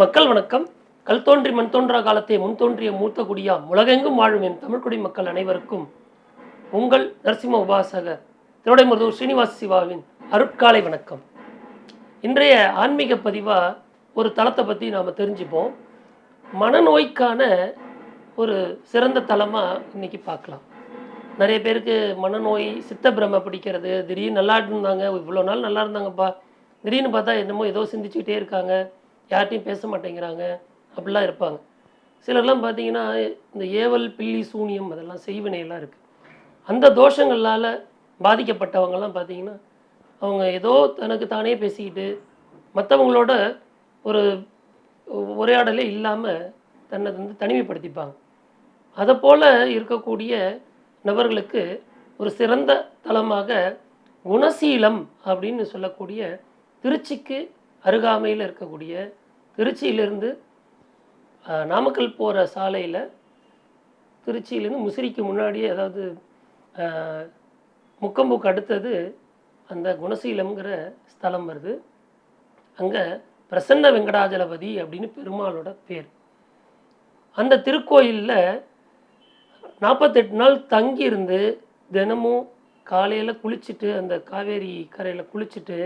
மக்கள் வணக்கம். கல் தோன்றி மண் தோன்றா காலத்தை முன் தோன்றிய மூத்த குடியாம் உலகெங்கும் வாழும் என் தமிழ்குடி மக்கள் அனைவருக்கும் உங்கள் நரசிம்ம உபாசகர் திருடைமுருதூர் ஸ்ரீனிவாச சிவாவின் அருட்காலை வணக்கம். இன்றைய ஆன்மீக பதிவாக ஒரு தளத்தை பற்றி நாம் தெரிஞ்சுப்போம். மனநோய்க்கான ஒரு சிறந்த தலமாக இன்னைக்கு பார்க்கலாம். நிறைய பேருக்கு மனநோய் சித்த பிரமை பிடிக்கிறது திடீர்னு நல்லா இருந்தாங்க இவ்வளோ நாள் நல்லா இருந்தாங்கப்பா. திடீர்னு பார்த்தா என்னமோ ஏதோ சிந்திச்சுக்கிட்டே இருக்காங்க. யார்கிட்டையும் பேச மாட்டேங்கிறாங்க. அப்படிலாம் இருப்பாங்க. சிலர்லாம் பார்த்தீங்கன்னா இந்த ஏவல் பில்லி சூனியம் அதெல்லாம் செய்வினையெல்லாம் இருக்குது அந்த தோஷங்களால் பாதிக்கப்பட்டவங்கெல்லாம் பார்த்தீங்கன்னா அவங்க ஏதோ தனக்கு தானே பேசிக்கிட்டு மற்றவங்களோட ஒரு உரையாடலே இல்லாமல் தன்னை வந்து தனிமைப்படுத்திப்பாங்க. அதை போல் இருக்கக்கூடிய நபர்களுக்கு ஒரு சிறந்த தலமாக குணசீலம் அப்படின்னு சொல்லக்கூடிய திருச்சிக்கு அருகாமையில் இருக்கக்கூடிய திருச்சியிலிருந்து நாமக்கல் போகிற சாலையில் திருச்சியிலேருந்து முசிறிக்கு முன்னாடியே அதாவது முக்கம்புக்கு அடுத்தது அந்த குணசீலம்ங்கிற ஸ்தலம் வருது. அங்கே பிரசன்ன வெங்கடாஜலபதி அப்படின்னு பெருமாளோட பேர். அந்த திருக்கோயிலில் நாற்பத்தெட்டு நாள் தங்கியிருந்து தினமும் காலையில் குளிச்சுட்டு அந்த காவேரி கரையில் குளிச்சுட்டு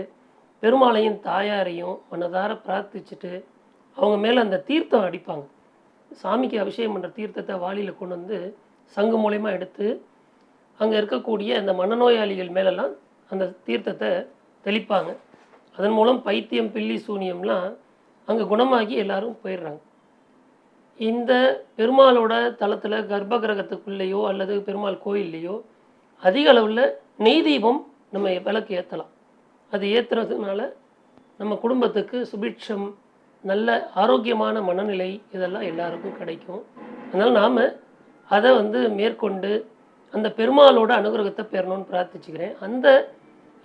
பெருமாளையும் தாயாரையும் மனதார பிரார்த்திச்சுட்டு அவங்க மேலே அந்த தீர்த்தம் அடிப்பாங்க. சாமிக்கு அபிஷேகம் பண்ணுற தீர்த்தத்தை வாளியில் கொண்டு வந்து சங்கு மூலயமா எடுத்து அங்கே இருக்கக்கூடிய அந்த மனநோயாளிகள் மேலெல்லாம் அந்த தீர்த்தத்தை தெளிப்பாங்க. அதன் மூலம் பைத்தியம் பில்லி சூனியம்லாம் அங்கே குணமாகி எல்லாரும் போயிடுறாங்க. இந்த பெருமாளோட தளத்தில் கர்ப்ப கிரகத்துக்குள்ளேயோ அல்லது பெருமாள் கோயில்லையோ அதிக அளவில் நெய் தீபம் நம்ம விளக்கு ஏற்றலாம் அது ஏற்றுறதுனால நம்ம குடும்பத்துக்கு சுபிட்சம் நல்ல ஆரோக்கியமான மனநிலை இதெல்லாம் எல்லாருக்கும் கிடைக்கும். அதனால் நாம் அதை வந்து மேற்கொண்டு அந்த பெருமாளோட அனுகிரகத்தை பெறணும்னு பிரார்த்திச்சுக்கிறேன். அந்த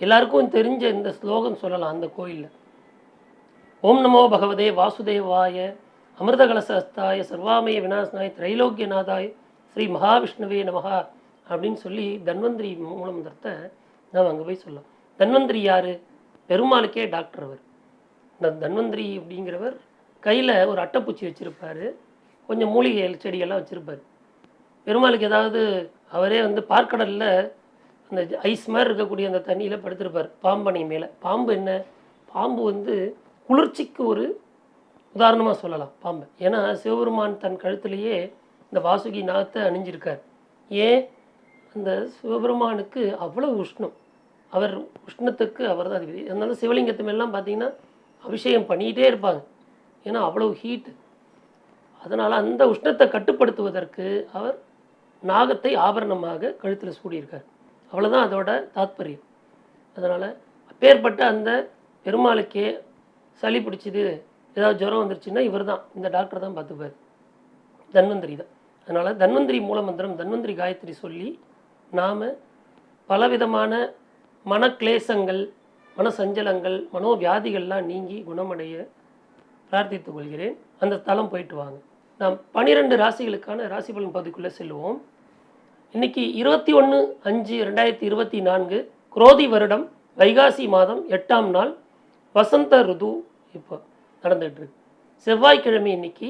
எல்லாருக்கும் தெரிஞ்ச இந்த ஸ்லோகம் சொல்லலாம் அந்த கோயிலில். ஓம் நமோ பகவதே வாசுதேவாய அமிர்தகலசஸ்தாய சர்வாமய விநாசனாய திரைலோக்கியநாதாய் ஸ்ரீ மகாவிஷ்ணுவே நமகா அப்படின்னு சொல்லி தன்வந்திரி மூலமந்திரத்தை நாம் அங்கே போய் சொல்லலாம். தன்வந்திரி யார்? பெருமாளுக்கே டாக்டர் அவர். இந்த தன்வந்திரி அப்படிங்கிறவர் கையில் ஒரு அட்டைப்பூச்சி வச்சுருப்பார். கொஞ்சம் மூலிகை செடியெல்லாம் வச்சுருப்பார். பெருமாளுக்கு ஏதாவது அவரே வந்து பார்க்கடலில் அந்த ஐஸ் மாதிரி இருக்கக்கூடிய அந்த தண்ணியில் படுத்திருப்பார். பாம்பனை மேலே. பாம்பு என்ன? பாம்பு வந்து குளிர்ச்சிக்கு ஒரு உதாரணமாக சொல்லலாம். பாம்பை. ஏன்னா சிவபெருமான் தன் கழுத்திலேயே இந்த வாசுகி நாகத்தை அணிஞ்சிருக்கார். ஏன்? அந்த சிவபெருமானுக்கு அவ்வளோ உஷ்ணம். அவர் உஷ்ணத்துக்கு அவர் தான் அதிபதி. அதனால சிவலிங்கத்து மேலாம் பார்த்தீங்கன்னா அபிஷேகம் பண்ணிக்கிட்டே இருப்பாங்க. ஏன்னா அவ்வளோ ஹீட்டு அதனால் அந்த உஷ்ணத்தை கட்டுப்படுத்துவதற்கு அவர் நாகத்தை ஆபரணமாக கழுத்தில் சூடியிருக்கார். அவ்வளோதான் அதோட தாத்பரியம். அதனால் அப்பேற்பட்ட அந்த பெருமாளுக்கே சளி பிடிச்சிது ஏதாவது ஜுரம் வந்துருச்சுன்னா இவர் தான் இந்த டாக்டர் தான் பார்த்துப்பார். தன்வந்திரி தான். அதனால் தன்வந்திரி மூலமந்திரம் தன்வந்திரி காயத்ரி சொல்லி நாம் பலவிதமான மனக்லேசங்கள் மனசஞ்சலங்கள் மனோவியாதிகள்லாம் நீங்கி குணமடைய பிரார்த்தித்துக் கொள்கிறேன். அந்த ஸ்தலம் போயிட்டு வாங்க. நாம் பனிரெண்டு ராசிகளுக்கான ராசி பலன் பகுதிக்குள்ளே செல்வோம் இன்னைக்கு இருபத்தி ஒன்று அஞ்சு ரெண்டாயிரத்தி இருபத்தி நான்கு குரோதி வருடம் வைகாசி மாதம் எட்டாம் நாள் வசந்த ருது இப்போ நடந்துகிட்டு இருக்கு. செவ்வாய்க்கிழமை இன்னைக்கு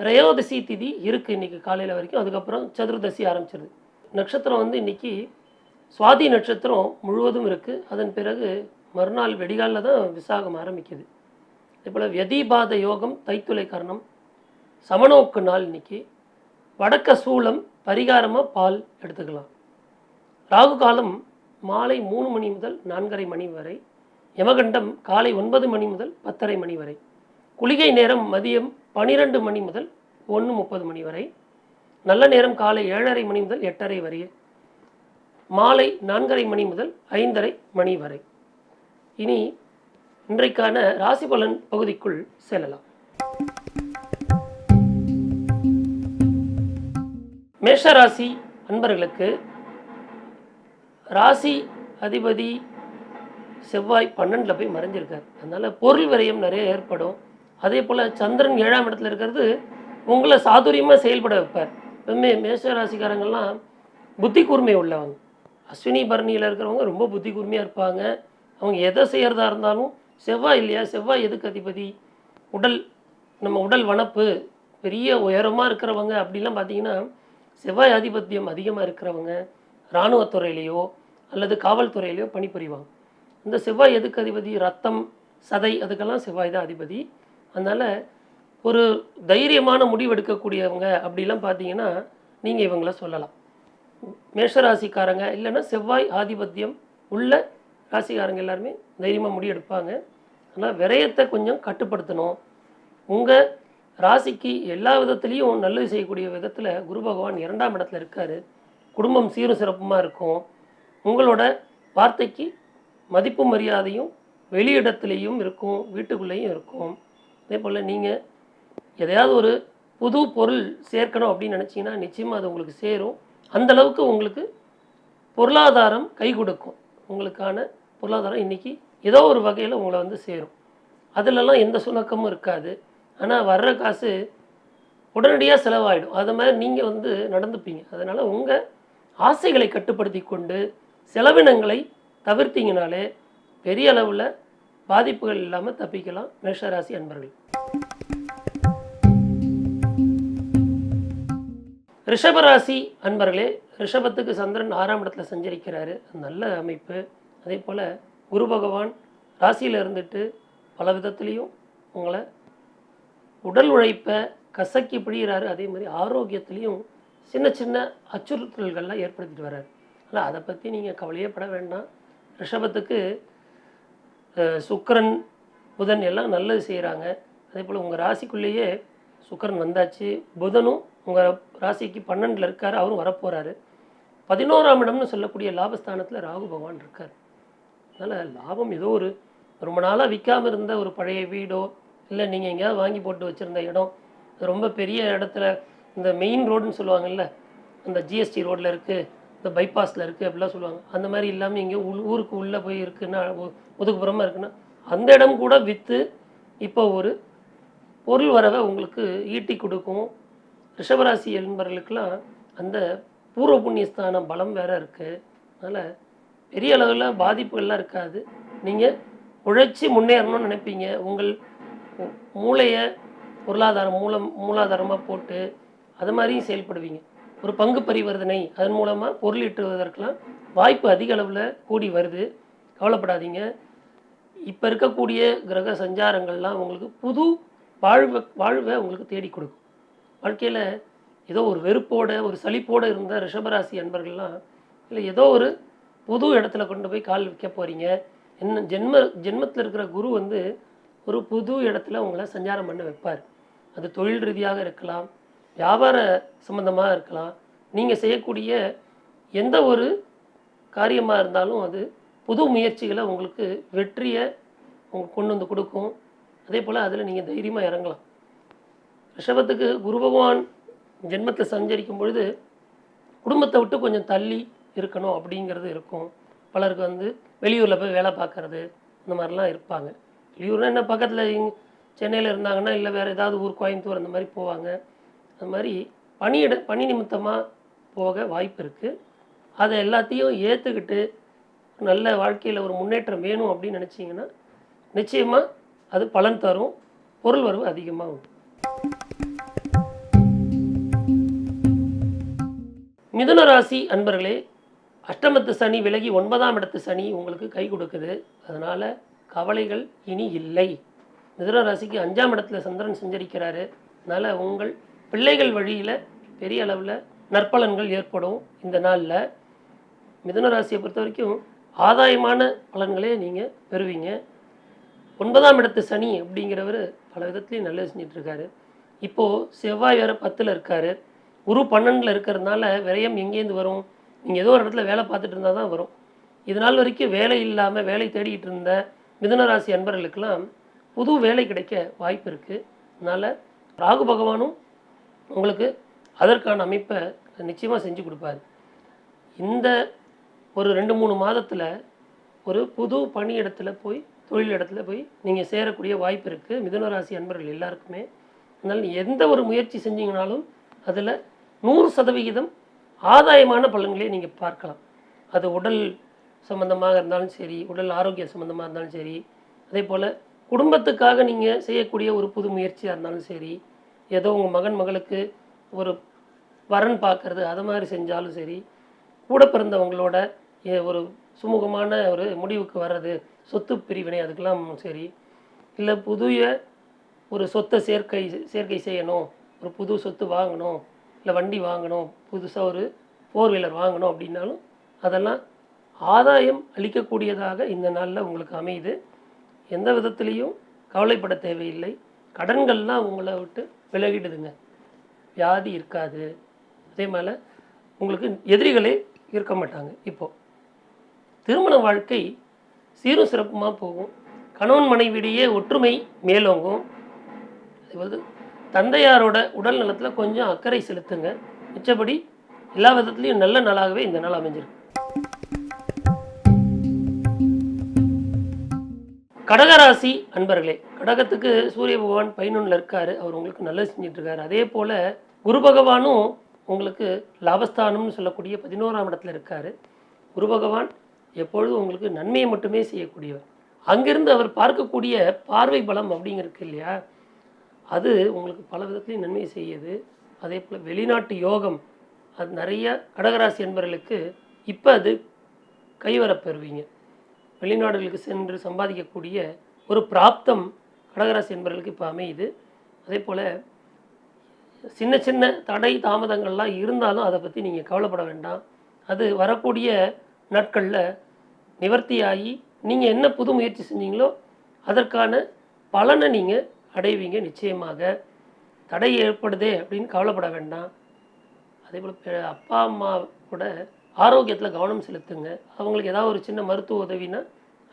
திரையோதசி திதி இருக்குது இன்னைக்கு காலையில் வரைக்கும். அதுக்கப்புறம் சதுர்தசி ஆரம்பிச்சிருது. நட்சத்திரம் வந்து இன்னைக்கு சுவாதி நட்சத்திரம் முழுவதும் இருக்குது அதன் பிறகு மறுநாள் வெடிகாலில் தான் விசாகம் ஆரம்பிக்குது. அதேபோல் வெதிபாத யோகம் தைத்துளை கரணம் சமநோக்கு நாள் இன்னைக்கு. வடக்க சூலம் பரிகாரமாக பால் எடுத்துக்கலாம். ராகு காலம் மாலை மூணு மணி முதல் நான்கரை மணி வரை. யமகண்டம் காலை ஒன்பது மணி முதல் பத்தரை மணி வரை. குளிகை நேரம் மதியம் பனிரெண்டு மணி முதல் ஒன்று முப்பது மணி வரை. நல்ல நேரம் காலை ஏழரை மணி முதல் எட்டரை வரை. மாலை நான்கரை மணி முதல் ஐந்தரை மணி வரை. இனி இன்றைக்கான ராசி பலன் பகுதிக்குள் செல்லலாம். மேஷராசி அன்பர்களுக்கு ராசி அதிபதி செவ்வாய் பன்னெண்டில் போய் மறைஞ்சிருக்கார். அதனால் பொருள் விரயம் நிறைய ஏற்படும். அதே போல் சந்திரன் ஏழாம் இடத்துல இருக்கிறது உங்களை சாதுரியமாக செயல்பட வைப்பார். எப்பவுமே மேஷ ராசிக்காரங்கள்லாம் புத்தி கூர்மை உள்ளவங்க. அஸ்வினி பரணியில் இருக்கிறவங்க ரொம்ப புத்தி கூர்மையாக இருப்பாங்க. அவங்க எதை செய்கிறதா இருந்தாலும் செவ்வாய் இல்லையா? செவ்வாய் எதுக்கு அதிபதி? உடல் நம்ம உடல் வனப்பு பெரிய உயரமாக இருக்கிறவங்க அப்படிலாம் பார்த்தீங்கன்னா செவ்வாய் ஆதிபத்தியம் அதிகமாக இருக்கிறவங்க. இராணுவத்துறையிலையோ அல்லது காவல்துறையிலையோ பணிபுரிவாங்க. இந்த செவ்வாய் எதுக்கு அதிபதி? ரத்தம் சதை அதுக்கெல்லாம் செவ்வாய் தான் அதிபதி. அதனால் ஒரு தைரியமான முடிவு எடுக்கக்கூடியவங்க அப்படிலாம் பார்த்தீங்கன்னா நீங்கள் இவங்கள சொல்லலாம். மேஷராசிக்காரங்க இல்லைன்னா செவ்வாய் ஆதிபத்தியம் உள்ள ராசிக்காரங்க எல்லாருமே தைரியமாக முடி எடுப்பாங்க. ஆனால் விரயத்தை கொஞ்சம் கட்டுப்படுத்தணும். உங்கள் ராசிக்கு எல்லா விதத்துலேயும் நல்லது செய்யக்கூடிய விதத்தில் குரு பகவான் இரண்டாம் இடத்துல இருக்கார். குடும்பம் சீரும் சிறப்புமாக இருக்கும். உங்களோட வார்த்தைக்கு மதிப்பு மரியாதையும் வெளியிடத்துலேயும் இருக்கும் வீட்டுக்குள்ளேயும் இருக்கும். அதே போல் நீங்கள் எதையாவது ஒரு புது பொருள் சேர்க்கணும் அப்படின்னு நினச்சிங்கன்னா நிச்சயமாக அது உங்களுக்கு சேரும். அந்த அளவுக்கு உங்களுக்கு பொருளாதாரம் கை கொடுக்கும். உங்களுக்கான பொருளாதாரம் இன்றைக்கி ஏதோ ஒரு வகையில் உங்களை வந்து சேரும். அதிலெல்லாம் எந்த சுணக்கமும் இருக்காது. ஆனால் வர்ற காசு உடனடியாக செலவாயிடும். அது மாதிரி நீங்கள் வந்து நடந்துப்பீங்க. அதனால் உங்கள் ஆசைகளை கட்டுப்படுத்தி கொண்டு செலவினங்களை தவிர்த்தீங்கனாலே பெரிய அளவில் பாதிப்புகள் இல்லாமல் தப்பிக்கலாம். மேஷராசி அன்பர்கள். ரிஷபராசி அன்பர்களே ரிஷபத்துக்கு சந்திரன் ஆறாம் இடத்துல சஞ்சரிக்கிறாரு. நல்ல அமைப்பு. அதே போல் குரு பகவான் ராசியில் இருந்துட்டு பல விதத்துலேயும் உங்களை உடல் உழைப்பை கசக்கி பிழிகிறாரு அதே மாதிரி ஆரோக்கியத்துலேயும் சின்ன சின்ன அச்சுறுத்தல்கள்லாம் ஏற்படுத்திட்டு வர்றாரு. ஆனால் அதை பற்றி நீங்கள் கவலையே பட வேண்டாம். ரிஷபத்துக்கு சுக்கரன் புதன் எல்லாம் நல்லது செய்கிறாங்க அதே போல் உங்கள் ராசிக்குள்ளேயே சுக்கரன் வந்தாச்சு. புதனும் உங்கள் ராசிக்கு பன்னெண்டில் இருக்கார் அவரும் வரப்போகிறாரு பதினோராம் இடம்னு சொல்லக்கூடிய லாபஸ்தானத்தில் ராகு பகவான் இருக்கார். அதனால் லாபம் ஏதோ ஒரு ரொம்ப நாளாக விற்காமல் இருந்த ஒரு பழைய வீடோ இல்லை நீங்கள் எங்கேயாவது வாங்கி போட்டு வச்சுருந்த இடம் ரொம்ப பெரிய இடத்துல இந்த மெயின் ரோடுன்னு சொல்லுவாங்கல்ல அந்த ஜிஎஸ்டி ரோட்டில் இருக்குது இந்த பைபாஸில் இருக்குது அப்படிலாம் சொல்லுவாங்க. அந்த மாதிரி இல்லாமல் இங்கே உள் ஊருக்கு உள்ளே போய் இருக்குன்னா ஒ- ஒதுக்குப்புறமா இருக்குன்னா அந்த இடம் கூட விற்று இப்போ ஒரு பொருள் வரவை உங்களுக்கு ஈட்டி கொடுக்கும். ரிஷபராசி என்பவர்களுக்கெல்லாம் அந்த பூர்வ புண்ணியஸ்தானம் பலம் வேறு இருக்குது அதனால் பெரிய அளவில் பாதிப்புகள்லாம் இருக்காது. நீங்கள் உழைச்சி முன்னேறணும்னு நினைப்பீங்க. உங்கள் மூளையை பொருளாதாரம் மூலம் மூலாதாரமாக போட்டு அது மாதிரியும் செயல்படுவீங்க. ஒரு பங்கு பரிவர்த்தனை அதன் மூலமாக பொருள் ஈட்டுவதற்கெல்லாம் வாய்ப்பு அதிக அளவில் கூடி வருது. கவலைப்படாதீங்க. இப்போ இருக்கக்கூடிய கிரக சஞ்சாரங்கள்லாம் உங்களுக்கு புது வாழ்வை வாழ்வை உங்களுக்கு தேடி கொடுக்கும். வாழ்க்கையில் ஏதோ ஒரு வெறுப்போட ஒரு சளிப்போடு இருந்த ரிஷபராசி அன்பர்கள்லாம் இல்லை ஏதோ ஒரு புது இடத்துல கொண்டு போய் கால் வைக்க போகிறீங்க என்ன ஜென்ம ஜென்மத்தில் இருக்கிற குரு வந்து ஒரு புது இடத்துல உங்களை சஞ்சாரம் பண்ண வைப்பார். அது தொழில் ரீதியாக இருக்கலாம் வியாபார சம்மந்தமாக இருக்கலாம். நீங்கள் செய்யக்கூடிய எந்த ஒரு காரியமாக இருந்தாலும் அது புது முயற்சிகளை உங்களுக்கு வெற்றியை உங்களுக்கு கொண்டு வந்து கொடுக்கும். அதே போல் அதில் நீங்கள் தைரியமாக இறங்கலாம். ரிஷபத்துக்கு குரு பகவான் ஜென்மத்தில் சஞ்சரிக்கும் பொழுது குடும்பத்தை விட்டு கொஞ்சம் தள்ளி இருக்கணும் அப்படிங்கிறது இருக்கும். பலருக்கு வந்து வெளியூரில் போய் வேலை பார்க்குறது இந்த மாதிரிலாம் இருப்பாங்க. வெளியூர்னா என்ன பக்கத்தில் சென்னையில் இருந்தாங்கன்னா இல்லை வேறு ஏதாவது ஊர் கோயம்புத்தூர் அந்த மாதிரி போவாங்க. அந்த மாதிரி பணியிட பணி நிமித்தமாக போக வாய்ப்பு இருக்குது அதை எல்லாத்தையும் ஏற்றுக்கிட்டு நல்ல வாழ்க்கையில் ஒரு முன்னேற்றம் வேணும் அப்படின்னு நினச்சிங்கன்னா நிச்சயமாக அது பலன் தரும். பொருள் வரவு அதிகமாக உண்டு மிதுன ராசி அன்பர்களே அஷ்டமத்து சனி விலகி ஒன்பதாம் இடத்து சனி உங்களுக்கு கை கொடுக்குது. அதனால் கவலைகள் இனி இல்லை. மிதுன ராசிக்கு அஞ்சாம் இடத்துல சந்திரன் சஞ்சரிக்கிறாரு. அதனால் உங்கள் பிள்ளைகள் வழியில் பெரிய அளவில் நற்பலன்கள் ஏற்படும் இந்த நாளில். மிதுன ராசியை பொறுத்த வரைக்கும் ஆதாயமான பலன்களே நீங்கள் பெறுவீங்க. ஒன்பதாம் இடத்து சனி அப்படிங்கிறவர் பல விதத்துலேயும் நல்லது செஞ்சிட்ருக்காரு இப்போது செவ்வாய் வேறு பத்தில் இருக்காரு. குரு பன்னெண்டில் இருக்கிறதுனால விரயம் எங்கேருந்து வரும்? நீங்கள் ஏதோ ஒரு இடத்துல வேலை பார்த்துட்டு இருந்தால் தான் வரும். இது நாள் வரைக்கும் வேலை இல்லாமல் வேலை தேடிக்கிட்டு இருந்த மிதனராசி அன்பர்களுக்கெல்லாம் புது வேலை கிடைக்க வாய்ப்பு இருக்குது அதனால் ராகு பகவானும் உங்களுக்கு அதற்கான அமைப்பை நிச்சயமாக செஞ்சு கொடுப்பாரு. இந்த ஒரு ரெண்டு மூணு மாதத்தில் ஒரு புது பணி இடத்துல போய் தொழில் இடத்துல போய் நீங்கள் சேரக்கூடிய வாய்ப்பு இருக்குது மிதுனராசி அன்பர்கள் எல்லாருக்குமே. அதனால் எந்த ஒரு முயற்சி செஞ்சீங்கனாலும் அதில் நூறு சதவிகிதம் ஆதாயமான பலன்களை நீங்கள் பார்க்கலாம். அது உடல் சம்பந்தமாக இருந்தாலும் சரி உடல் ஆரோக்கிய சம்பந்தமாக இருந்தாலும் சரி அதே போல் குடும்பத்துக்காக நீங்கள் செய்யக்கூடிய ஒரு புது முயற்சியாக இருந்தாலும் சரி ஏதோ உங்கள் மகன் மகளுக்கு ஒரு வரன் பார்க்கறது அது மாதிரி செஞ்சாலும் சரி கூட பிறந்தவங்களோட ஏ- ஒரு சுமூகமான ஒரு முடிவுக்கு வர்றது சொத்து பிரிவினை அதுக்கெல்லாம் சரி இல்லை புதிய ஒரு சொத்தை சேர்க்கை சேர்க்கை செய்யணும் ஒரு புது சொத்து வாங்கணும் இல்லை வண்டி வாங்கணும் புதுசாக ஒரு ஃபோர் வீலர் வாங்கணும் அப்படின்னாலும் அதெல்லாம் ஆதாயம் அளிக்கக்கூடியதாக இந்த நாளில் உங்களுக்கு அமையுது. எந்த விதத்துலேயும் கவலைப்பட தேவையில்லை. கடன்கள்லாம் உங்களை விட்டு விலகிடுதுங்க. வியாதி இருக்காது. அதே மாதிரி உங்களுக்கு எதிரிகளே இருக்க மாட்டாங்க இப்போது திருமண வாழ்க்கை சீரும் சிறப்புமாக போகும். கணவன் மனைவியிடையே ஒற்றுமை மேலோங்கும். அது தந்தையாரோட உடல் நலத்தில் கொஞ்சம் அக்கறை செலுத்துங்க. மிச்சபடி எல்லா விதத்துலேயும் நல்ல நாளாகவே இந்த நாள் அமைஞ்சிருக்கு. கடகராசி அன்பர்களே கடகத்துக்கு சூரிய பகவான் பதினொன்றில் இருக்காரு. அவர் உங்களுக்கு நல்லது செஞ்சுட்டு இருக்காரு அதே போல் குரு பகவானும் உங்களுக்கு லாபஸ்தானம்னு சொல்லக்கூடிய பதினோராம் இடத்துல இருக்காரு. குரு பகவான் எப்பொழுதும் உங்களுக்கு நன்மையை மட்டுமே செய்யக்கூடியவர். அங்கிருந்து அவர் பார்க்கக்கூடிய பார்வை பலம் அப்படிங்கிறது இல்லையா? அது உங்களுக்கு பல விதத்துலையும் நன்மை செய்யுது. அதே போல் வெளிநாட்டு யோகம் அது நிறைய கடகராசி என்பவர்களுக்கு இப்போ அது கைவரப்பெறுவீங்க வெளிநாடுகளுக்கு சென்று சம்பாதிக்கக்கூடிய ஒரு பிராப்தம் கடகராசி என்பவர்களுக்கு இப்போ அமையுது. அதே போல் சின்ன சின்ன தடை தாமதங்கள்லாம் இருந்தாலும் அதை பற்றி நீங்கள் கவலைப்பட வேண்டாம். அது வரக்கூடிய நாட்களில் நிவர்த்தியாகி நீங்கள் என்ன புது முயற்சி செஞ்சீங்களோ அதற்கான பலனை நீங்கள் அடைவீங்க நிச்சயமாக. தடை ஏற்படுதே அப்படின்னு கவலைப்பட வேண்டாம். அதே போல் அப்பா அம்மா கூட ஆரோக்கியத்தில் கவனம் செலுத்துங்க. அவங்களுக்கு ஏதாவது ஒரு சின்ன மருத்துவ உதவினா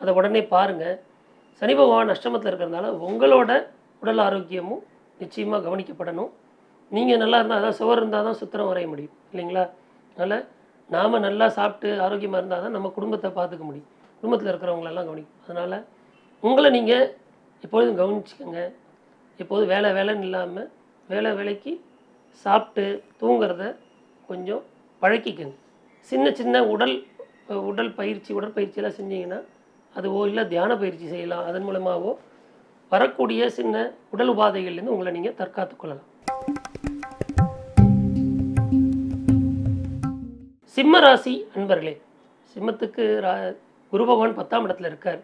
அதை உடனே பாருங்கள் சனி பகவான் அஷ்டமத்தில் இருக்கிறதுனால உங்களோட உடல் ஆரோக்கியமும் நிச்சயமாக கவனிக்கப்படணும். நீங்கள் நல்லா இருந்தால் அதான் சுவர் இருந்தால் தான் சுத்திரம் வரைய முடியும் இல்லைங்களா? அதனால் நாம் நல்லா சாப்பிட்டு ஆரோக்கியமாக இருந்தால் தான் நம்ம குடும்பத்தை பார்த்துக்க முடியும். குடும்பத்தில் இருக்கிறவங்களெல்லாம் கவனிக்கும். அதனால் உங்களை நீங்கள் எப்பொழுதும் கவனிச்சுக்கோங்க. எப்போதும் வேலை வேலைன்னு இல்லாமல் வேலை வேலைக்கு சாப்பிட்டு தூங்கிறத கொஞ்சம் பழக்கிக்கங்க சின்ன சின்ன உடல் உடல் பயிற்சி உடற்பயிற்சியெல்லாம் செஞ்சீங்கன்னா அதுவோ இல்லை தியான பயிற்சி செய்யலாம். அதன் மூலமாகவோ வரக்கூடிய சின்ன உடல் உபாதைகள்லேருந்து உங்களை நீங்கள் தற்காத்துக் கொள்ளலாம். சிம்ம ராசி அன்பர்களே சிம்மத்துக்கு ரா குரு பகவான் பத்தாம் இடத்துல இருக்கார்.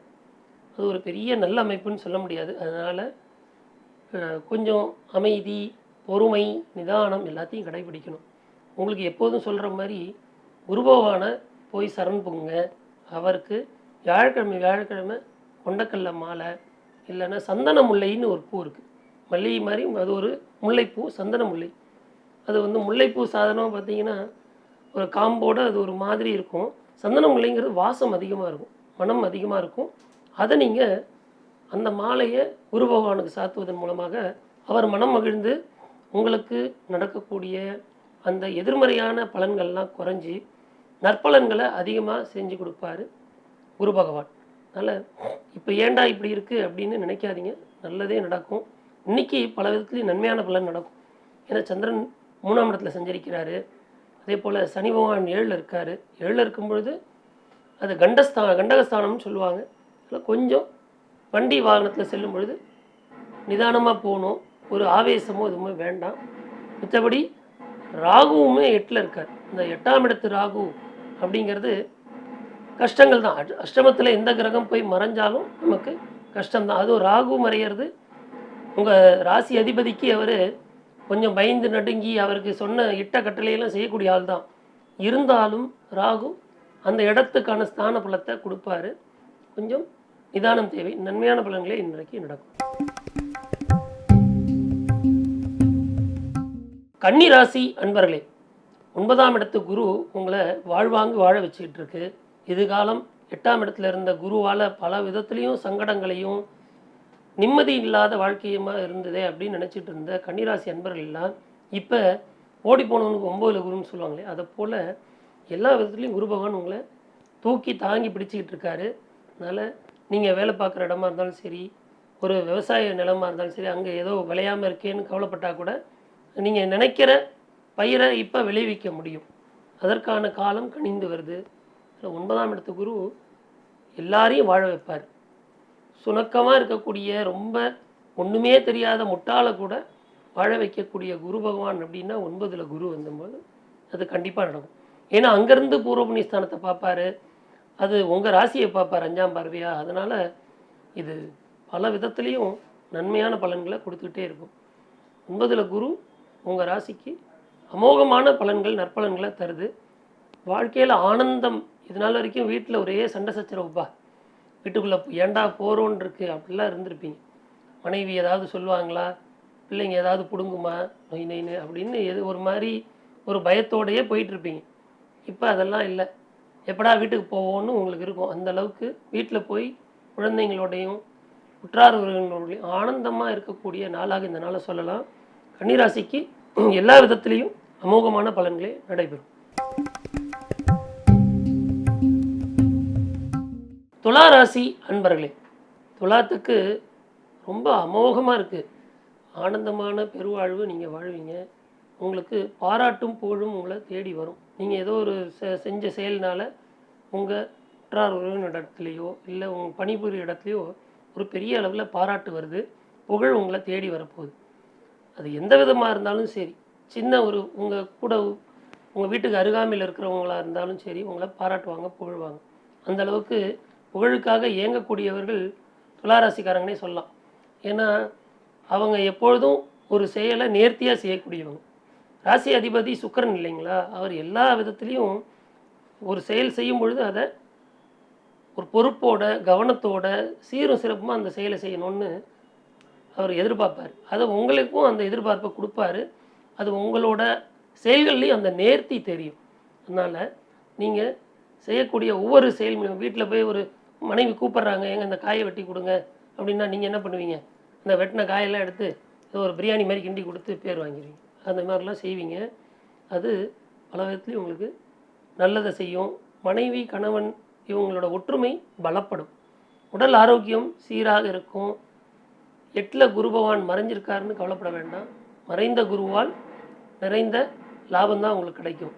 அது ஒரு பெரிய நல்ல அமைப்புன்னு சொல்ல முடியாது. அதனால் கொஞ்சம் அமைதி பொறுமை நிதானம் எல்லாத்தையும் கடைபிடிக்கணும். உங்களுக்கு எப்போதும் சொல்கிற மாதிரி குருபவான போய் சரண் பொங்க அவருக்கு வியாழக்கிழமை வியாழக்கிழமை கொண்டக்கல்ல மாலை இல்லைன்னா சந்தன முல்லைன்னு ஒரு பூ இருக்குது மல்லிகை மாதிரி அது ஒரு முல்லைப்பூ சந்தன முல்லை. அது வந்து முல்லைப்பூ சாதனம் பார்த்தீங்கன்னா ஒரு காம்போட அது ஒரு மாதிரி இருக்கும். சந்தன முல்லைங்கிறது வாசம் அதிகமாக இருக்கும் மனம் அதிகமாக இருக்கும். அதை நீங்கள் அந்த மாலையை குரு பகவானுக்கு சாத்துவதன் மூலமாக அவர் மனம் மகிழ்ந்து உங்களுக்கு நடக்கக்கூடிய அந்த எதிர்மறையான பலன்கள்லாம் குறைஞ்சி நற்பலன்களை அதிகமாக செஞ்சு கொடுப்பாரு குரு பகவான் அதனால் இப்போ ஏண்டா இப்படி இருக்குது அப்படின்னு நினைக்காதீங்க. நல்லதே நடக்கும். இன்னைக்கு பல விதத்துலேயும் நன்மையான பலன் நடக்கும். ஏன்னா சந்திரன் மூணாம் இடத்துல சஞ்சரிக்கிறாரு. அதே போல் சனி பகவான் ஏழில் இருக்கார். ஏழில் இருக்கும் பொழுது அது கண்டஸ்தான கண்டகஸ்தானம்னு சொல்லுவாங்க. அதில் கொஞ்சம் வண்டி வாகனத்தில் செல்லும் பொழுது நிதானமாக போகணும். ஒரு ஆவேசமோ எதுவுமே வேண்டாம். மற்றபடி ராகுவுமே எட்டில் இருக்கார். இந்த எட்டாம் இடத்து ராகு அப்படிங்கிறது கஷ்டங்கள் தான். அஷ்டமத்தில் எந்த கிரகம் போய் மறைஞ்சாலும் நமக்கு கஷ்டம்தான். அதுவும் ராகு மறையிறது. உங்கள் ராசி அதிபதிக்கு அவர் கொஞ்சம் பயந்து நடுங்கி அவருக்கு சொன்ன இட்ட கட்டளையெல்லாம் செய்யக்கூடிய ஆள் தான். இருந்தாலும் ராகு அந்த இடத்துக்கான ஸ்தான பலத்தை கொடுப்பாரு. கொஞ்சம் நிதானம் தேவை. நன்மையான பலன்களே இன்றைக்கு நடக்கும். கன்னி ராசி அன்பர்களே ஒன்பதாம் இடத்து குரு உங்களை வாழ்வாங்கு வாழ வச்சுக்கிட்டு இருக்கு எதிர்காலம் எட்டாம் இடத்துல இருந்த குருவால் பல விதத்துலேயும் சங்கடங்களையும் நிம்மதி இல்லாத வாழ்க்கையுமா இருந்ததே அப்படின்னு நினச்சிட்டு இருந்த கன்னிராசி அன்பர்கள் எல்லாம் இப்போ ஓடி போனவனுக்கு ஒம்பதுல குருன்னு சொல்லுவாங்களே அதை போல் எல்லா விதத்துலேயும் குரு பகவான் உங்களை தூக்கி தாங்கி பிடிச்சிக்கிட்டு இருக்காரு. அதனால் நீங்கள் வேலை பார்க்குற இடமா இருந்தாலும் சரி ஒரு விவசாய நிலமாக இருந்தாலும் சரி அங்கே ஏதோ விளையாமல் இருக்கேன்னு கவலைப்பட்டால் கூட நீங்கள் நினைக்கிற பயிரை இப்போ விளைவிக்க முடியும். அதற்கான காலம் கணிந்து வருது. ஒன்பதாம் இடத்து குரு எல்லாரையும் வாழ வைப்பார். சுணக்கமாக இருக்கக்கூடிய ரொம்ப ஒன்றுமே தெரியாத முட்டாளை கூட வாழ வைக்கக்கூடிய குரு பகவான் அப்படின்னா ஒன்பதில் குரு வந்தபோது அது கண்டிப்பாக நடக்கும். ஏன்னா அங்கேருந்து பூர்வ ஸ்தானத்தை பார்ப்பாரு. அது உங்கள் ராசியை பார்ப்பார் அஞ்சாம் பார்வையா? அதனால் இது பல விதத்துலேயும் நன்மையான பலன்களை கொடுத்துக்கிட்டே இருக்கும். ஒன்பதில் குரு உங்கள் ராசிக்கு அமோகமான பலன்கள் நற்பலன்களை தருது. வாழ்க்கையில் ஆனந்தம். இதனால் வரைக்கும் வீட்டில் ஒரே சண்டை சச்சரவுப்பா. வீட்டுக்குள்ளே ஏண்டா போகிறோன்னு இருக்கு? அப்படிலாம் இருந்திருப்பீங்க. மனைவி ஏதாவது சொல்லுவாங்களா? பிள்ளைங்க ஏதாவது பிடுங்குமா? நொய் நொய்னு அப்படின்னு எது ஒரு மாதிரி ஒரு பயத்தோடையே போயிட்டுருப்பீங்க இப்போ அதெல்லாம் இல்லை. எப்படா வீட்டுக்கு போவோம்னு உங்களுக்கு இருக்கும். அந்த அளவுக்கு வீட்டில் போய் குழந்தைங்களோடையும் உற்றார் உறவினர்களோடையும் ஆனந்தமாக இருக்கக்கூடிய நாளாக இந்த நாளை சொல்லலாம். கன்னிராசிக்கு எல்லா விதத்திலையும் அமோகமான பலன்களே நடைபெறும். துலா ராசி அன்பர்களே துலாத்துக்கு ரொம்ப அமோகமாக இருக்குது ஆனந்தமான பெருவாழ்வு நீங்கள் வாழ்வீங்க. உங்களுக்கு பாராட்டும் புகழும் உங்களை தேடி வரும். நீங்கள் ஏதோ ஒரு செ- செஞ்ச செயல்னால் உங்கள் உற்றார் உறவினர் இடத்துலையோ இல்லை உங்கள் பணிபுரிய இடத்துலையோ ஒரு பெரிய அளவில் பாராட்டு வருது புகழ் உங்களை தேடி வரப்போகுது. அது எந்த விதமாக இருந்தாலும் சரி சின்ன ஒரு உங்கள் கூட உங்கள் வீட்டுக்கு அருகாமையில் இருக்கிறவங்களாக இருந்தாலும் சரி உங்களை பாராட்டுவாங்க புகழ்வாங்க. அந்த அளவுக்கு புகழுக்காக இயங்கக்கூடியவர்கள் துளாராசிக்காரங்கனே சொல்லலாம். ஏன்னா அவங்க எப்பொழுதும் ஒரு செயலை நேர்த்தியாக செய்யக்கூடியவங்க. ராசி அதிபதி சுக்கரன் இல்லைங்களா? அவர் எல்லா விதத்துலேயும் ஒரு செயல் செய்யும் பொழுது அதை ஒரு பொறுப்போட கவனத்தோட சீரும் சிறப்புமாக அந்த செயலை செய்யணும்னு அவர் எதிர்பார்ப்பார். அதை உங்களுக்கும் அந்த எதிர்பார்ப்பை கொடுப்பாரு. அது உங்களோட செயல்கள்லையும் அந்த நேர்த்தி தெரியும். அதனால் நீங்கள் செய்யக்கூடிய ஒவ்வொரு செயல் வீட்டில் போய் ஒரு மனைவி கூப்பிட்றாங்க எங்க இந்த காயை வெட்டி கொடுங்க அப்படின்னா நீங்கள் என்ன பண்ணுவீங்க? அந்த வெட்டின காயெல்லாம் எடுத்து ஏதோ ஒரு பிரியாணி மாதிரி கிண்டி கொடுத்து பேர் வாங்கிடுவீங்க அந்த மாதிரிலாம் செய்வீங்க. அது பல விதத்துலேயும் உங்களுக்கு நல்லதை செய்யும். மனைவி கணவன் இவங்களோட ஒற்றுமை பலப்படும். உடல் ஆரோக்கியம் சீராக இருக்கும். எட்டில் குரு பகவான் மறைஞ்சிருக்காருன்னு கவலைப்பட வேண்டாம். மறைந்த குருவால் நிறைந்த லாபம் தான் உங்களுக்கு கிடைக்கும்.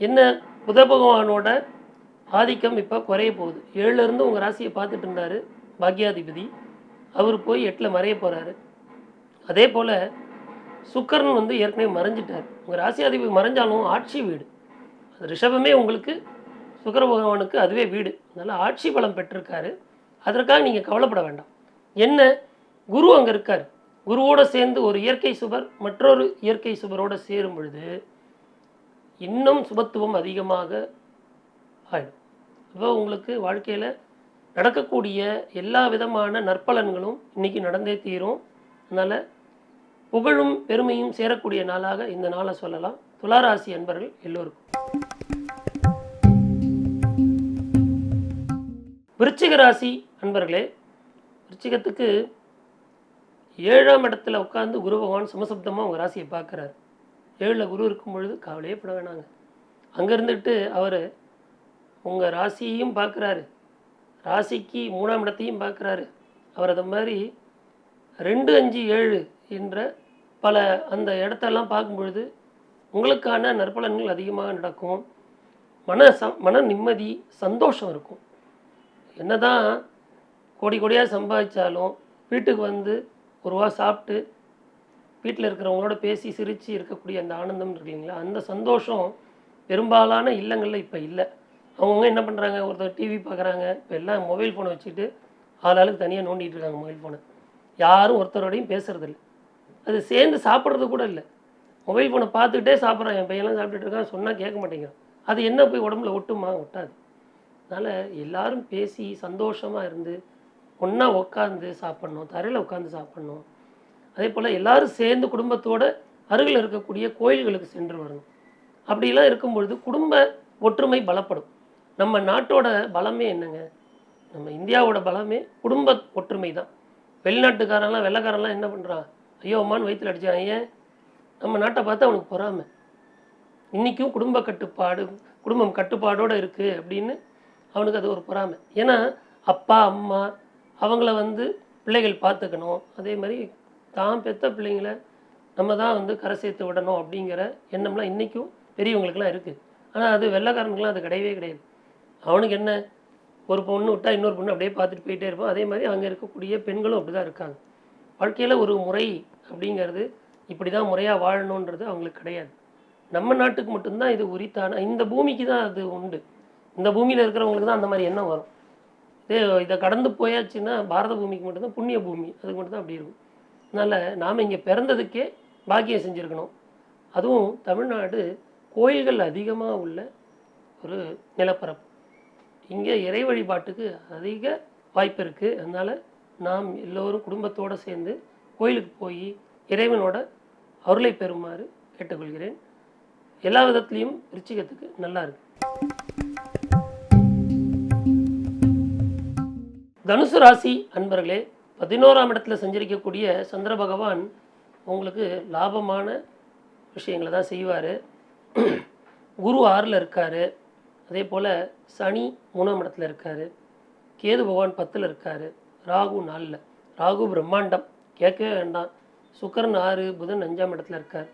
என்ன? புத பகவானோட ஆதிக்கம் இப்போ குறைய போகுது. ஏழுலேருந்து உங்கள் ராசியை பார்த்துட்டு இருந்தார் பாக்யாதிபதி. அவர் போய் எட்டில் மறைய போகிறாரு அதே போல் சுக்கரன் வந்து ஏற்கனவே மறைஞ்சிட்டார். உங்கள் ராசியாதிபதி மறைஞ்சாலும் ஆட்சி வீடு. அது ரிஷபமே உங்களுக்கு சுக்கர பகவானுக்கு அதுவே வீடு. அதனால் ஆட்சி பலம் பெற்றிருக்காரு. அதற்காக நீங்கள் கவலைப்பட வேண்டாம். என்ன? குரு அங்கே இருக்கார். குருவோடு சேர்ந்து ஒரு இயற்கை சுபர் மற்றொரு இயற்கை சுவரோடு சேரும் பொழுது இன்னும் சுபத்துவம் அதிகமாக ஆயிடும். அப்போ உங்களுக்கு வாழ்க்கையில் நடக்கக்கூடிய எல்லா விதமான நற்பலன்களும் இன்றைக்கி நடந்தே தீரும். அதனால் புகழும் பெருமையும் சேரக்கூடிய நாளாக இந்த நாளை சொல்லலாம். துளாராசி அன்பர்கள் எல்லோருக்கும். விருச்சிக ராசி அன்பர்களே விருச்சிகத்துக்கு ஏழாம் இடத்துல உட்கார்ந்து குரு பகவான் சமசப்தமாக உங்கள் ராசியை பார்க்குறாரு. ஏழில் குரு இருக்கும் பொழுது கவலையே பட வேணாங்க. அங்கே இருந்துட்டு அவர் உங்கள் ராசியையும் பார்க்குறாரு. ராசிக்கு மூணாம் இடத்தையும் பார்க்குறாரு. அவர் அதை மாதிரி ரெண்டு அஞ்சு ஏழு என்ற பல அந்த இடத்தெல்லாம் பார்க்கும் பொழுது உங்களுக்கான நற்பலன்கள் அதிகமாக நடக்கும். மன ச மன நிம்மதி சந்தோஷம் இருக்கும். என்னதான் கோடி கோடியாக சம்பாதிச்சாலும் வீட்டுக்கு வந்து ஒரு ரூபா சாப்பிட்டு வீட்டில் இருக்கிறவங்களோட பேசி சிரித்து இருக்கக்கூடிய அந்த ஆனந்தம் இருக்கு இல்லைங்களா? அந்த சந்தோஷம் பெரும்பாலான இல்லங்களில் இப்போ இல்லை. அவங்கவுங்க என்ன பண்ணுறாங்க ஒருத்தர் டிவி பார்க்குறாங்க. இப்போ எல்லாம் மொபைல் ஃபோனை வச்சுட்டு ஆளாளுக்கு தனியாக நோண்டிகிட்டு இருக்காங்க மொபைல் ஃபோனை யாரும் ஒருத்தரோடையும் பேசுறதில்லை. அது சேர்ந்து சாப்பிட்றது கூட இல்லை. மொபைல் ஃபோனை பார்த்துக்கிட்டே சாப்பிட்றான். என் பையன்லாம் சாப்பிட்டுட்டு இருக்கான். சொன்னால் கேட்க மாட்டேங்கிறான். அது என்ன போய் உடம்புல ஒட்டுமா? ஒட்டாது. அதனால் எல்லாரும் பேசி சந்தோஷமாக இருந்து ஒன்றா உட்காந்து சாப்பிட்ணும். தரையில் உட்காந்து சாப்பிட்ணும். அதே போல் எல்லாரும் சேர்ந்து குடும்பத்தோடு அருகில் இருக்கக்கூடிய கோயில்களுக்கு சென்று வரணும். அப்படிலாம் இருக்கும் பொழுது குடும்ப ஒற்றுமை பலப்படும். நம்ம நாட்டோட பலமே என்னங்க? நம்ம இந்தியாவோட பலமே குடும்ப ஒற்றுமை தான் வெளிநாட்டுக்காரெல்லாம் வெள்ளக்காரெல்லாம் என்ன பண்ணுறான் ஐயோ அம்மான்னு வயிற்றுல அடித்தான் ஏன்? நம்ம நாட்டை பார்த்து அவனுக்கு பொறாமை. இன்றைக்கும் குடும்ப கட்டுப்பாடு குடும்பம் கட்டுப்பாடோடு இருக்குது அப்படின்னு அவனுக்கு அது ஒரு பொறாமை. ஏன்னா அப்பா அம்மா அவங்கள வந்து பிள்ளைகள் பார்த்துக்கணும். அதே மாதிரி தான் பெத்த பிள்ளைங்கள நம்ம தான் வந்து கரை சேர்த்து விடணும் அப்படிங்கிற எண்ணம்லாம் இன்றைக்கும் பெரியவங்களுக்குலாம் இருக்குது ஆனால் அது வெள்ளைக்காரனுக்குலாம் அது கிடையவே கிடையாது. அவனுக்கு என்ன? ஒரு பொண்ணு விட்டால் இன்னொரு பொண்ணு அப்படியே பார்த்துட்டு போயிட்டே இருப்பான். அதே மாதிரி அங்கே இருக்கக்கூடிய பெண்களும் அப்படி தான் இருக்காங்க. வாழ்க்கையில் ஒரு முறை அப்படிங்கிறது இப்படி தான் முறையாக வாழணுன்றது அவங்களுக்கு கிடையாது. நம்ம நாட்டுக்கு மட்டும்தான் இது உரித்தான இந்த பூமிக்கு தான் அது உண்டு. இந்த பூமியில் இருக்கிறவங்களுக்கு தான் அந்த மாதிரி எண்ணம் வரும். இதே இதை கடந்து போயாச்சுன்னா பாரத பூமிக்கு மட்டும்தான் புண்ணிய பூமி அதுக்கு மட்டும்தான் அப்படி இருக்கும். அதனால் நாம் இங்கே பிறந்ததுக்கே பாக்கியம் செஞ்சுருக்கணும். அதுவும் தமிழ்நாடு கோயில்கள் அதிகமாக உள்ள ஒரு நிலப்பரப்பு. இங்கே இறை வழிபாட்டுக்கு அதிக வாய்ப்பு இருக்குது அதனால் நாம் எல்லோரும் குடும்பத்தோடு சேர்ந்து கோயிலுக்கு போய் இறைவனோட அருளை பெறுமாறு கேட்டுக்கொள்கிறேன். எல்லா விதத்துலேயும் ருச்சிகத்துக்கு நல்லா இருக்கு. தனுசு ராசி அன்பர்களே பதினோராம் இடத்துல சஞ்சரிக்கக்கூடிய சந்திர பகவான் உங்களுக்கு லாபமான விஷயங்களை தான் செய்வார். குரு ஆறில் இருக்கார். அதே போல் சனி மூணாம் இடத்துல இருக்கார். கேது பகவான் பத்தில் இருக்கார். ராகு நாளில். ராகு பிரம்மாண்டம். கேட்கவே வேண்டாம். சுக்கரன் ஆறு புதன் அஞ்சாம் இடத்துல இருக்கார்.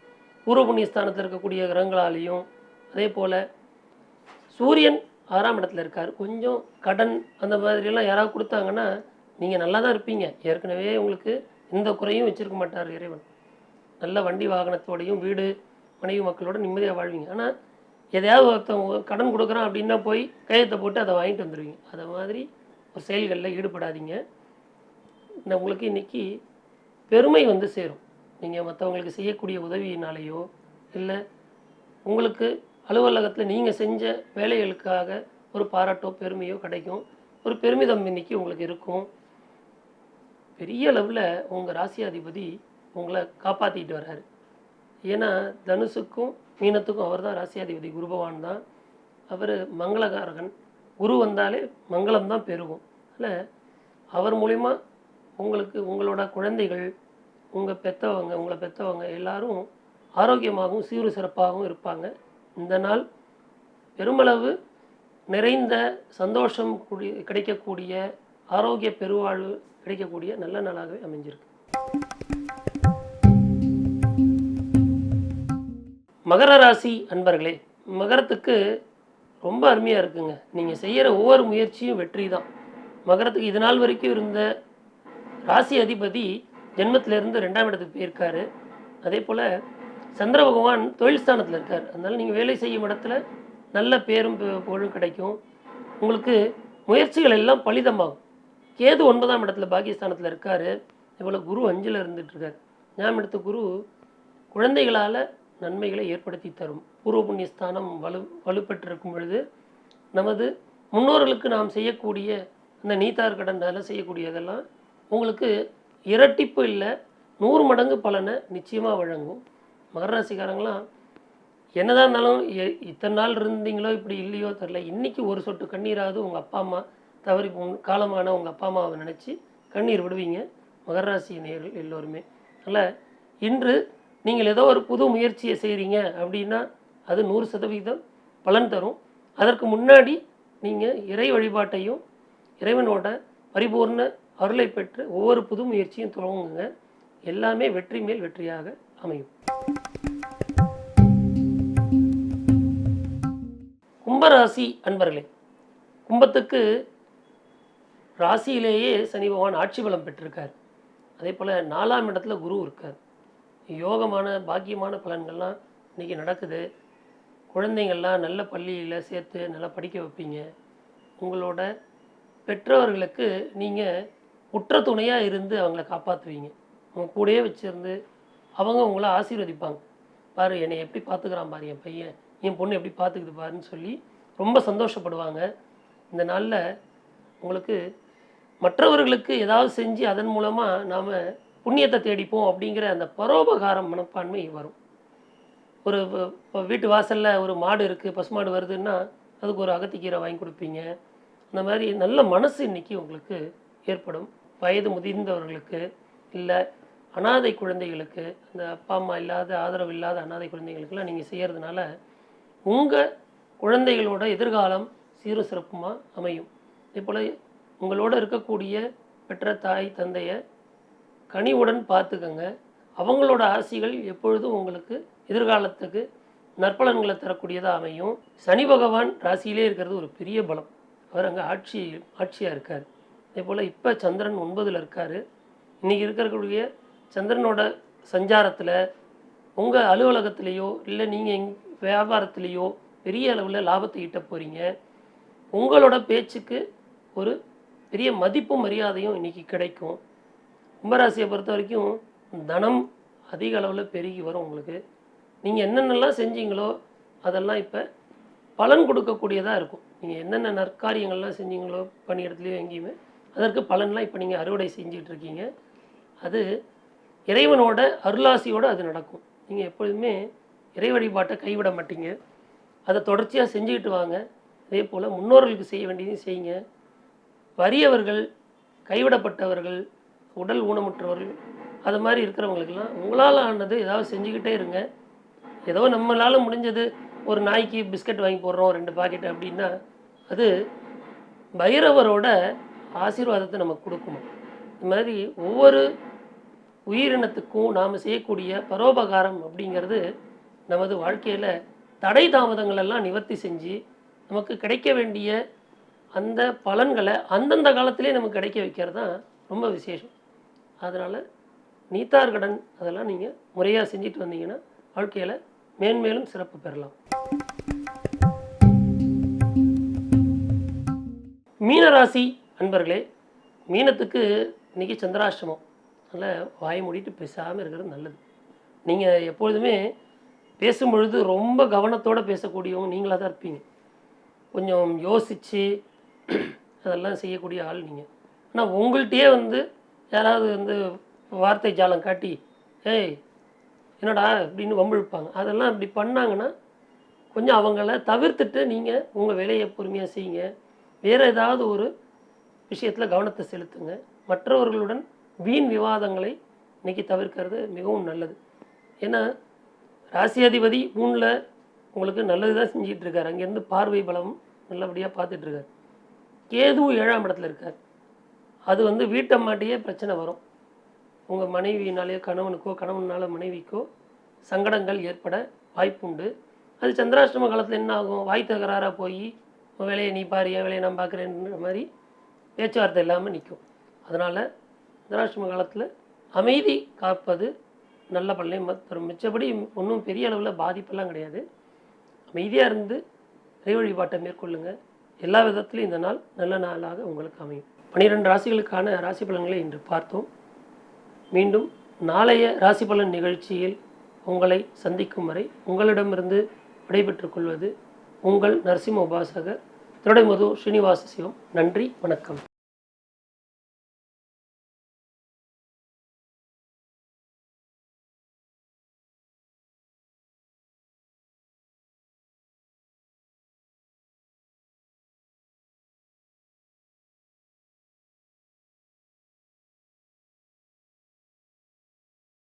பூர்வ புண்ணியஸ்தானத்தில் இருக்கக்கூடிய கிரகங்களாலேயும் அதே போல் சூரியன் ஆறாம் இடத்துல இருக்கார். கொஞ்சம் கடன் அந்த மாதிரியெல்லாம் யாராவது கொடுத்தாங்கன்னா நீங்கள் நல்லா தான் இருப்பீங்க. ஏற்கனவே உங்களுக்கு எந்த குறையும் வச்சுருக்க மாட்டார் இறைவன். நல்ல வண்டி வாகனத்தோடையும் வீடு மனைவி மக்களோட நிம்மதியாக வாழ்வீங்க. ஆனால் எதையாவது ஒருத்தவங்க கடன் கொடுக்குறான் அப்படின்னா போய் கையெழுத்தை போட்டு அதை வாங்கிட்டு வந்துடுவீங்க அதை மாதிரி ஒரு செயல்களில் ஈடுபடாதீங்க. உங்களுக்கு இன்றைக்கி பெருமை வந்து சேரும். நீங்கள் மற்றவங்களுக்கு செய்யக்கூடிய உதவியினாலேயோ இல்லை உங்களுக்கு அலுவலகத்தில் நீங்கள் செஞ்ச வேலைகளுக்காக ஒரு பாராட்டோ பெருமையோ கிடைக்கும். ஒரு பெருமிதம் இன்னைக்கு உங்களுக்கு இருக்கும். பெரிய அளவில் உங்கள் ராசியாதிபதி உங்களை காப்பாற்றிட்டு வர்றாரு. ஏன்னா தனுசுக்கும் மீனத்துக்கும் அவர் தான் ராசியாதிபதி. குருபவான் தான். அவர் மங்களகாரகன். குரு வந்தாலே மங்களம் தான் பெருகும். அதில் அவர் மூலிமா உங்களுக்கு உங்களோட குழந்தைகள் உங்கள் பெற்றவங்க உங்களை பெற்றவங்க எல்லாரும் ஆரோக்கியமாகவும் சீரு சிறப்பாகவும் இருப்பாங்க. இந்த நாள் பெருமளவு நிறைந்த சந்தோஷம் கூடி- கிடைக்கக்கூடிய ஆரோக்கிய பெருவாழ்வு கிடைக்கக்கூடிய நல்ல நாளாகவே அமைஞ்சிருக்கு. மகர ராசி அன்பர்களே மகரத்துக்கு ரொம்ப அருமையாக இருக்குங்க. நீங்கள் செய்கிற ஒவ்வொரு முயற்சியும் வெற்றி தான் மகரத்துக்கு இது நாள் வரைக்கும் இருந்த ராசி அதிபதி ஜென்மத்திலேருந்து ரெண்டாம் இடத்துக்கு போயிருக்காரு. அதே போல் சந்திர பகவான் தொழில் ஸ்தானத்தில் இருக்கார். அதனால் நீங்கள் வேலை செய்யும் இடத்துல நல்ல பேரும் புகழும் கிடைக்கும். உங்களுக்கு முயற்சிகள் எல்லாம் பலிதமாகும். கேது ஒன்பதாம் இடத்துல பாக்கியஸ்தானத்தில் இருக்கார். இவ்வளோ குரு அஞ்சில் இருந்துட்டு இருக்கார். ஞாபகம் எடுத்த குரு குழந்தைகளால் நன்மைகளை ஏற்படுத்தி தரும். பூர்வ புண்ணிய ஸ்தானம் வலு வலுப்பெற்றிருக்கும் பொழுது நமது முன்னோர்களுக்கு நாம் செய்யக்கூடிய அந்த நீத்தார் அதெல்லாம் செய்யக்கூடியதெல்லாம் உங்களுக்கு இரட்டிப்பு இல்லை நூறு மடங்கு பலனை நிச்சயமாக வழங்கும். மகர ராசிக்காரங்களாம் என்னதான் இருந்தாலும் இத்தனை நாள் இருந்தீங்களோ இப்படி இல்லையோ தெரில இன்றைக்கி ஒரு சொட்டு கண்ணீராவது உங்கள் அப்பா அம்மா தவறி காலமான உங்கள் அப்பா அம்மாவை நினச்சி கண்ணீர் விடுவீங்க. மகர ராசி நேர்கள் எல்லோருமே. அதனால் இன்று நீங்கள் ஏதோ ஒரு புது முயற்சியை செய்கிறீங்க அப்படின்னா அது நூறு சதவீதம் பலன் தரும். அதற்கு முன்னாடி நீங்கள் இறை வழிபாட்டையும் இறைவனோட பரிபூர்ண அருளை பெற்று ஒவ்வொரு புது முயற்சியும் துவங்குங்க. எல்லாமே வெற்றி மேல் வெற்றியாக அமையும். கும்பராசி அன்பர்களே கும்பத்துக்கு ராசியிலேயே சனி பகவான் ஆட்சி பலம் பெற்றிருக்கார். அதே போல் நாலாம் இடத்துல குரு இருக்கார். யோகமான பாக்கியமான பலன்கள்லாம் இன்றைக்கி நடக்குது. குழந்தைங்கள்லாம் நல்ல பள்ளியில் சேர்த்து நல்லா படிக்க வைப்பீங்க. உங்களோட பெற்றவர்களுக்கு நீங்கள் உற்ற துணையாக இருந்து அவங்கள காப்பாற்றுவீங்க அவங்க கூடயே வச்சுருந்து அவங்க உங்களை ஆசீர்வதிப்பாங்க. பாரு என்னை எப்படி பார்த்துக்கிறான் பாரு என் பையன். என் பொண்ணு எப்படி பார்த்துக்குது பாருன்னு சொல்லி ரொம்ப சந்தோஷப்படுவாங்க. இந்த நாளில் உங்களுக்கு மற்றவர்களுக்கு ஏதாவது செஞ்சு அதன் மூலமாக நாம் புண்ணியத்தை தேடிப்போம் அப்படிங்கிற அந்த பரோபகாரம் மனப்பான்மை வரும். ஒரு வீட்டு வாசலில் ஒரு மாடு இருக்குது பசுமாடு வருதுன்னா அதுக்கு ஒரு அகத்திக்கீரை வாங்கி கொடுப்பீங்க. அந்த மாதிரி நல்ல மனசு இன்னைக்கு உங்களுக்கு ஏற்படும். வயது முதிர்ந்தவர்களுக்கு இல்லை அனாதை குழந்தைகளுக்கு அந்த அப்பா அம்மா இல்லாத ஆதரவு இல்லாத அனாதை குழந்தைகளுக்கெல்லாம் நீங்கள் செய்கிறதுனால உங்கள் குழந்தைகளோட எதிர்காலம் சீரும் சிறப்புமாக அமையும். அதே போல் உங்களோட இருக்கக்கூடிய பெற்ற தாய் தந்தையை கனிவுடன் பார்த்துக்கங்க. அவங்களோட ஆசிகள் எப்பொழுதும் உங்களுக்கு எதிர்காலத்துக்கு நற்பலன்களை தரக்கூடியதாக அமையும். சனி பகவான் ராசியிலே இருக்கிறது ஒரு பெரிய பலம். அவர் அங்கே ஆட்சி ஆட்சியாக இருக்கார். அதே போல் இப்போ சந்திரன் ஒன்பதில் இருக்கார். இன்றைக்கி இருக்கக்கூடிய சந்திரனோட சஞ்சாரத்தில் உங்கள் அலுவலகத்திலேயோ இல்லை நீங்கள் எங் வியாபாரத்திலேயோ பெரிய அளவில் லாபத்தை ஈட்ட போகிறீங்க உங்களோட பேச்சுக்கு ஒரு பெரிய மதிப்பும் மரியாதையும் இன்றைக்கி கிடைக்கும். கும்பராசியை பொறுத்த வரைக்கும் தனம் அதிக அளவில் பெருகி வரும் உங்களுக்கு. நீங்கள் என்னென்னலாம் செஞ்சீங்களோ அதெல்லாம் இப்போ பலன் கொடுக்கக்கூடியதாக இருக்கும். நீங்கள் என்னென்ன நற்காரியங்கள்லாம் செஞ்சீங்களோ பணியிடத்துலையோ எங்கேயுமே அதற்கு பலன்லாம் இப்போ நீங்கள் அறுவடை செஞ்சிகிட்டு இருக்கீங்க அது இறைவனோட அருளாசியோடு அது நடக்கும். நீங்கள் எப்பொழுதுமே இறை வழிபாட்டை கைவிட மாட்டீங்க. அதை தொடர்ச்சியாக செஞ்சுக்கிட்டு வாங்க. அதே போல் முன்னோர்களுக்கு செய்ய வேண்டியதையும் செய்யுங்க. வறியவர்கள் கைவிடப்பட்டவர்கள் உடல் ஊனமுற்றவர்கள் அது மாதிரி இருக்கிறவங்களுக்கெல்லாம் உங்களால் ஆனது ஏதாவது செஞ்சுக்கிட்டே இருங்க. ஏதோ நம்மளால் முடிஞ்சது ஒரு நாய்க்கு பிஸ்கட் வாங்கி போடுறோம் ரெண்டு பாக்கெட் அப்படின்னா அது பைரவரோட ஆசீர்வாதத்தை நமக்கு கொடுக்குமா இது மாதிரி ஒவ்வொரு உயிரினத்துக்கும் நாம் செய்யக்கூடிய பரோபகாரம் அப்படிங்கிறது நமது வாழ்க்கையில் தடை தாமதங்களெல்லாம் நிவர்த்தி செஞ்சு நமக்கு கிடைக்க வேண்டிய அந்த பலன்களை அந்தந்த காலத்திலே நமக்கு கிடைக்க வைக்கிறது தான் ரொம்ப விசேஷம். அதனால் நீத்தார் கடன் அதெல்லாம் நீங்கள் முறையாக செஞ்சுட்டு வந்தீங்கன்னா வாழ்க்கையில் மேன்மேலும் சிறப்பு பெறலாம். மீனராசி நண்பர்களே மீனத்துக்கு இன்றைக்கி சந்திராஷ்டமம் அதனால் வாய் மூடிட்டு பேசாமல் இருக்கிறது நல்லது. நீங்கள் எப்பொழுதுமே பேசும்பொழுது ரொம்ப கவனத்தோடு பேசக்கூடியவங்க நீங்களாக தான் இருப்பீங்க. கொஞ்சம் யோசித்து அதெல்லாம் செய்யக்கூடிய ஆள் நீங்கள் ஆனால் உங்கள்கிட்டயே வந்து யாராவது வந்து வார்த்தை ஜாலம் காட்டி ஏய் என்னடா? அப்படின்னு வம்பிழுப்பாங்க. அதெல்லாம் அப்படி பண்ணாங்கன்னா கொஞ்சம் அவங்கள தவிர்த்துட்டு நீங்கள் உங்கள் வேலையை பொறுமையாக செய்யுங்க. வேறு ஏதாவது ஒரு விஷயத்தில் கவனத்தை செலுத்துங்க. மற்றவர்களுடன் வீண் விவாதங்களை இன்றைக்கி தவிர்க்கிறது மிகவும் நல்லது. ஏன்னா ராசியாதிபதி மூணில் உங்களுக்கு நல்லது தான் செஞ்சிகிட்ருக்கார் அங்கேருந்து பார்வை பலம் நல்லபடியாக பார்த்துட்ருக்கார். கேதுவும் ஏழாம் இடத்துல இருக்கார். அது வந்து வீட்டை மாட்டியே பிரச்சனை வரும். உங்கள் மனைவினாலேயோ கணவனுக்கோ கணவனால மனைவிக்கோ சங்கடங்கள் ஏற்பட வாய்ப்புண்டு. அது சந்திராஷ்டம காலத்தில் என்ன ஆகும்? வாய் தகராறாக போய் உன் வேலையை நீ பாரு என் வேலையை நான் பார்க்குறேன்ற மாதிரி பேச்சுவார்த்தை இல்லாமல் நிற்கும் அதனால் சந்திராஷ்டம காலத்தில் அமைதி காப்பது நல்ல பலனை தரும் மிச்சப்படி ஒன்றும் பெரிய அளவில் பாதிப்பெல்லாம் கிடையாது. அமைதியாக இருந்து இறை வழிபாட்டை மேற்கொள்ளுங்கள் எல்லா விதத்திலும் இந்த நாள் நல்ல நாளாக உங்களுக்கு அமையும். பன்னிரெண்டு ராசிகளுக்கான ராசி பலன்களை இன்று பார்த்தோம். மீண்டும் நாளைய ராசி பலன் நிகழ்ச்சியில் உங்களை சந்திக்கும் வரை உங்களிடமிருந்து விடைபெற்றுக் கொள்வது உங்கள் நரசிம்ம உபாசகர் திருடைமது ஸ்ரீனிவாச சிவம். நன்றி வணக்கம்.